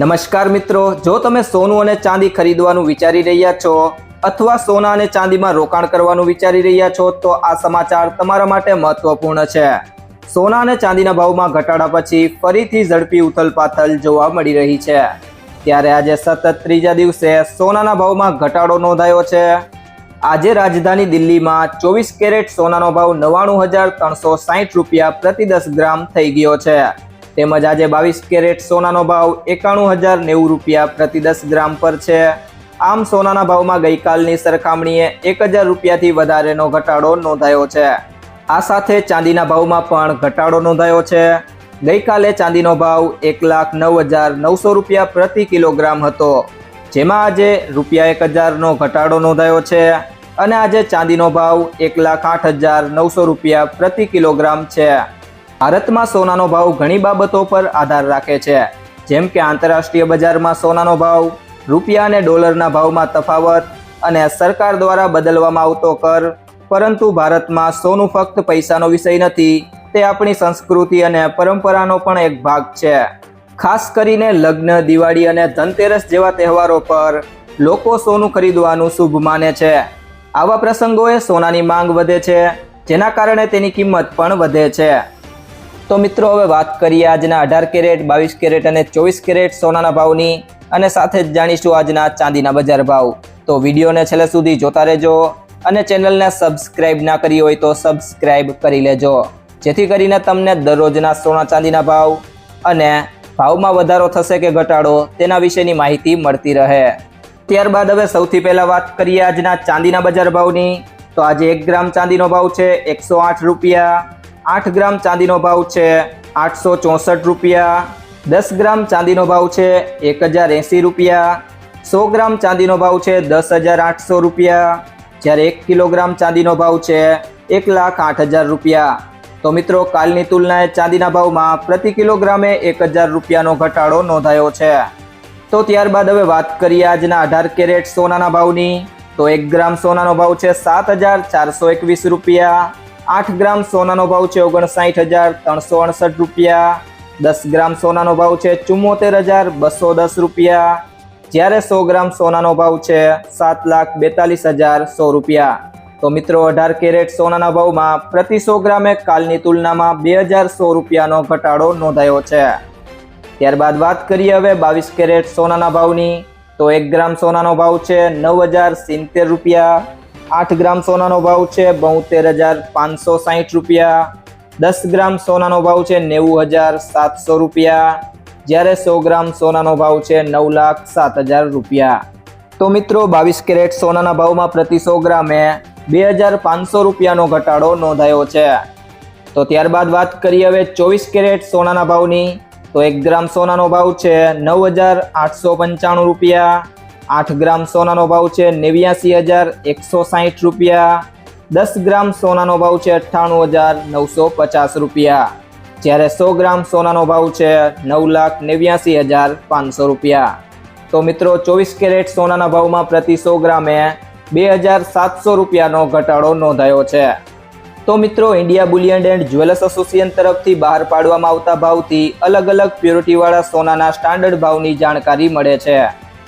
નમસ્કાર મિત્રો, જો તમે સોનું અને ચાંદી ખરીદવાનું વિચારી રહ્યા છો અથવા સોના અને ચાંદીમાં રોકાણ કરવાનું વિચારી રહ્યા છો, તો આ સમાચાર તમારા માટે મહત્વપૂર્ણ છે. સોના અને ચાંદીના ભાવમાં ઘટાડા પછી ફરીથી ઝડપી ઉથલપાથલ જોવા મળી રહી છે. ત્યારે આજે સતત ત્રીજા દિવસે સોનાના ભાવમાં ઘટાડો નોંધાયો છે. આજે રાજધાની દિલ્હીમાં ચોવીસ કેરેટ સોનાનો ભાવ નવ્વાણું હજાર ત્રણસો સાહીઠ રૂપિયા પ્રતિ દસ ગ્રામ થઈ ગયો છે. તેમજ આજે બાવીસ કેરેટ સોનાનો ભાવ એકાણું હજાર નેવું રૂપિયા પ્રતિ દસ ગ્રામ પર છે. આમ સોનાના ભાવમાં ગઈકાલની સરખામણીએ એક હજાર રૂપિયાથી વધારેનો ઘટાડો નોંધાયો છે. આ સાથે ચાંદીના ભાવમાં પણ ઘટાડો નોંધાયો છે. ગઈકાલે ચાંદીનો ભાવ એક લાખ નવ હજાર નવસો રૂપિયા પ્રતિ કિલોગ્રામ હતો. જેમાં આજે રૂપિયા એક હજારનો ઘટાડો નોંધાયો છે અને આજે ચાંદીનો ભાવ એક લાખ આઠ હજાર નવસો રૂપિયા પ્રતિ કિલોગ્રામ છે. ભારતમાં સોનાનો ભાવ ઘણી બાબતો પર આધાર રાખે છે. જેમ કે આંતરરાષ્ટ્રીય બજારમાં સોનાનો ભાવ, રૂપિયા અને ડોલરના ભાવમાં તફાવત અને સરકાર દ્વારા બદલવામાં આવતો કર. પરંતુ ભારતમાં સોનું ફક્ત પૈસાનો વિષય નથી, તે આપણી સંસ્કૃતિ અને પરંપરાનો પણ એક ભાગ છે. ખાસ કરીને લગ્ન, દિવાળી અને ધનતેરસ જેવા તહેવારો પર લોકો સોનું ખરીદવાનું શુભ માને છે. આવા પ્રસંગોએ સોનાની માંગ વધે છે, જેના કારણે તેની કિંમત પણ વધે છે. તો મિત્રો, હવે વાત કરીએ આજના અઢાર કેરેટ, બાવીસ કેરેટ અને ચોવીસ કેરેટ સોનાના ભાવની અને સાથે જ જાણીશું આજના ચાંદીના બજાર ભાવ. તો વિડીયોને છેલ્લે સુધી જોતા રહેજો અને ચેનલને સબસ્ક્રાઇબ ના કરી હોય તો સબસ્ક્રાઇબ કરી લેજો. જેથી કરીને તમને દરરોજના સોના ચાંદીના ભાવ અને ભાવમાં વધારો થશે કે ઘટાડો તેના વિશેની માહિતી મળતી રહે. ત્યારબાદ હવે સૌથી પહેલાં વાત કરીએ આજના ચાંદીના બજાર ભાવની. તો આજે એક ગ્રામ ચાંદીનો ભાવ છે એકસો આઠ રૂપિયા. આઠ ગ્રામ ચાંદીનો ભાવ છે આઠસો ચોસઠ રૂપિયા. દસ ગ્રામ ચાંદીનો ભાવ છે એક હજાર એંસી રૂપિયા. સો ગ્રામ ચાંદીનો ભાવ છે દસ હજાર આઠસો રૂપિયા. જ્યારે એક કિલોગ્રામ ચાંદીનો ભાવ છે એક લાખ આઠ હજાર રૂપિયા. તો મિત્રો, કાલની તુલનાએ ચાંદીના ભાવમાં પ્રતિ કિલોગ્રામે એક હજાર રૂપિયાનો ઘટાડો નોંધાયો છે. તો ત્યારબાદ હવે વાત કરીએ આજના અઢાર કેરેટ સોનાના ભાવની. તો એક ગ્રામ સોનાનો ભાવ છે સાત હજાર ચારસો એકવીસ રૂપિયા. આઠ ગ્રામ સોનાનો ભાવ છે ઓગણસાઠ હજાર ત્રણસો અડસઠ રૂપિયા. દસ ગ્રામ સોનાનો ભાવ છે ચુમ્મોતેર હજાર બસો દસ રૂપિયા. જ્યારે સો ગ્રામ સોનાનો ભાવ છે સાત લાખ બેતાલીસ હજાર સો રૂપિયા. તો મિત્રો, અઢાર કેરેટ સોનાના ભાવમાં પ્રતિ સો ગ્રામે કાલની તુલનામાં બે હજાર સો રૂપિયાનો ઘટાડો નોંધાયો છે. ત્યારબાદ વાત કરીએ હવે બાવીસ કેરેટ સોનાના ભાવની. તો એક ગ્રામ સોનાનો ભાવ છે નવ હજાર સિત્તેર રૂપિયા. આઠ ગ્રામ સોનાનો ભાવ છે, બોતેર હજાર પાંચસો સાહીઠ રૂપિયા. દસ ગ્રામ સોનાનો ભાવ છે, નેવું હજાર સાતસો રૂપિયા. જ્યારે સો ગ્રામ સોનાનો ભાવ છે, નવ લાખ સાત હજાર રૂપિયા. તો મિત્રો, બાવીસ કેરેટ સોનાના ભાવમાં પ્રતિ સો ગ્રામે બે હજાર પાંચસો રૂપિયાનો ઘટાડો નોંધાયો છે. તો ત્યારબાદ વાત કરીએ હવે ચોવીસ કેરેટ સોનાના ભાવની. તો એક ગ્રામ સોનાનો ભાવ છે, નવ હજાર આઠસો પંચાણું રૂપિયા. આઠ ગ્રામ સોનાનો ભાવ છે નેવ્યાસી હજાર એકસો સાહીઠ રૂપિયા. દસ ગ્રામ સોનાનો ભાવ છે અઠ્ઠાણું હજાર નવસો પચાસ રૂપિયા. જ્યારે સો ગ્રામ સોનાનો ભાવ છે નવ લાખ નેવ્યાસી હજાર પાંચસો રૂપિયા. તો મિત્રો, ચોવીસ કેરેટ સોનાના ભાવમાં પ્રતિ સો ગ્રામે બે હજાર સાતસો રૂપિયાનો ઘટાડો નોંધાયો છે. તો મિત્રો, India bullion and jewellers association તરફથી બહાર પાડવામાં આવતા ભાવથી અલગ અલગ પ્યોરિટીવાળા સોનાના સ્ટાન્ડર્ડ ભાવની જાણકારી મળે છે.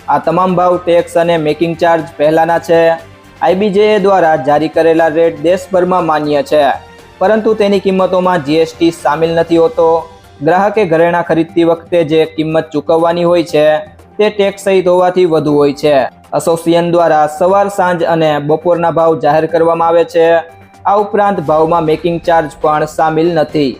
આ તમામ ભાવ ટેક્સ અને મેકિંગ ચાર્જ પહેલાના છે. આઈબીજેએ દ્વારા જારી કરેલા રેટ દેશભરમાં માન્ય છે. પરંતુ તેની કિંમતોમાં જીએસટી સામેલ નથી હોતો. ગ્રાહકે ઘરેણાં ખરીદતી વખતે જે કિંમત ચૂકવવાની હોય છે, તે ટેક્સ સહિત હોવાથી વધુ હોય છે. એસોસિએશન દ્વારા સવાર, સાંજ અને બપોરના ભાવ જાહેર કરવામાં આવે છે. આ ઉપરાંત ભાવમાં મેકિંગ ચાર્જ પણ સામેલ નથી.